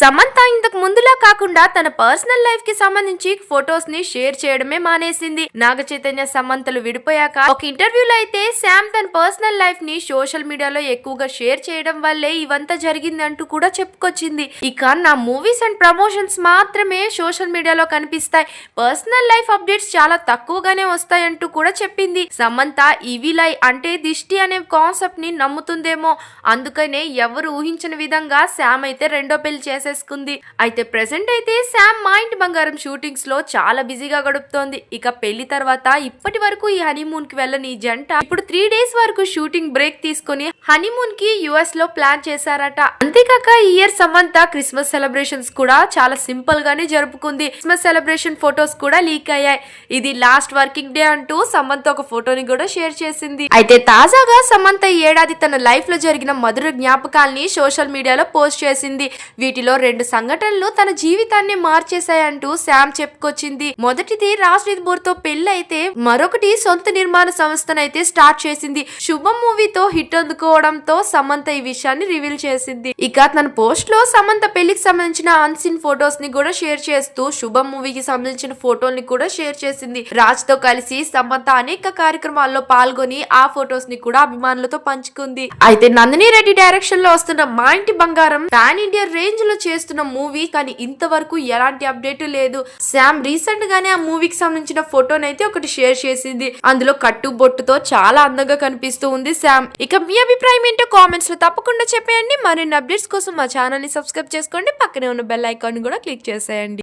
సమంత ఇంతకు ముందులా కాకుండా తన పర్సనల్ లైఫ్కి సంబంధించి ఫొటోస్ని షేర్ చేయడమే మానేసింది. నాగ చైతన్య సమంతలు విడిపోయాక ఒక ఇంటర్వ్యూలో అయితే శామ్ తన పర్సనల్ లైఫ్ని సోషల్ మీడియాలో ఎక్కువగా షేర్ చేయడం వల్లే ఇవంతా జరిగింది అంటూ కూడా చెప్పుకొచ్చింది. ఇక నా మూవీస్ అండ్ ప్రమోషన్స్ మాత్రమే సోషల్ మీడియాలో కనిపిస్తాయి. పర్సనల్ లైఫ్ అప్డేట్స్ చాలా తక్కువగానే వస్తాయంటూ కూడా చెప్పింది. సమంత ఈవిలై అంటే దిష్టి అనే కాన్సెప్ట్ని నమ్ముతుందేమో. అందుకనే ఎవరు ఊహించిన విధంగా శామ్ అయితే రెండో పెళ్ళి చేసేసుకుంది. అయితే ప్రెసెంట్ అయితే శామ్ మా ఇంటి బంగారం షూటింగ్స్లో చాలా బిజీగా గడుపుతోంది. ఇక పెళ్ళి తర్వాత ఇప్పటి వరకు ఈ హనీమూన్కి వెళ్ళని ఈ జంట ఇప్పుడు త్రీ డేస్ వరకు షూటింగ్ బ్రేక్ తీసుకొని హనీమూన్కి యుఎస్లో ప్లాన్ చేశారట. అంతేకాక ఈ ఇయర్ సమంత క్రిస్మస్ సెలబ్రేషన్స్ కూడా చాలా సింపుల్ గానే జరుపుకుంది. క్రిస్మస్ సెలబ్రేషన్ ఫొటోస్ కూడా లీక్ అయ్యాయి. ఇది లాస్ట్ వర్కింగ్ డే అంటూ సమంత ఒక ఫోటోని కూడా షేర్ చేసింది. అయితే తాజాగా సమంత ఈ ఏడాది తన లైఫ్లో జరిగిన మధుర జ్ఞాపకాల్ని సోషల్ మీడియాలో పోస్ట్ చేసింది. వీటిలో రెండు సంఘటనలు తన జీవితాన్ని మార్చేశాయంటూ శామ్ చెప్పుకొచ్చింది. మొదటిది రాజ్నీత్ బోర్తో పెళ్ళి అయితే మరొకటి సొంత నిర్మాణ సంస్థనైతే స్టార్ట్ చేసింది. శుభం మూవీతో హిట్ అందుకోవడంతో సమంత ఈ విషయాన్ని రివీల్ చేసింది. ఇక తన పోస్ట్లో సమంత పెళ్ళికి సంబంధించిన అన్సీన్ ఫొటోస్ని కూడా షేర్ చేస్తూ శుభం మూవీకి సంబంధించిన ఫోటోల్ని కూడా షేర్ చేసింది. రాజ్తో కలిసి సమంత అనేక కార్యక్రమాల్లో పాల్గొని ఆ ఫొటోస్ని కూడా అభిమానులతో పంచుకుంది. అయితే నందిని రెడ్డి డైరెక్షన్లో వస్తున్న మా ఇంటి బంగారం పాన్ ఇండియా రేంజ్లో చేస్తున్న మూవీ కానీ ఇంతవరకు ఎలాంటి అప్డేట్ లేదు. శామ్ రీసెంట్ గానే ఆ మూవీకి సంబంధించిన ఫోటోని అయితే ఒకటి షేర్ చేసింది. అందులో కట్టు బొట్టుతో చాలా అందంగా కనిపిస్తూ ఉంది శామ్. ఇక మీ అభిప్రాయం ఏంటో కామెంట్స్లో తప్పకుండా చెప్పేయండి. మరిన్ని అప్డేట్స్ కోసం మా ఛానల్ని సబ్స్క్రైబ్ చేసుకోండి. పక్కనే ఉన్న బెల్ ఐకాన్ కూడా క్లిక్ చేసేయండి.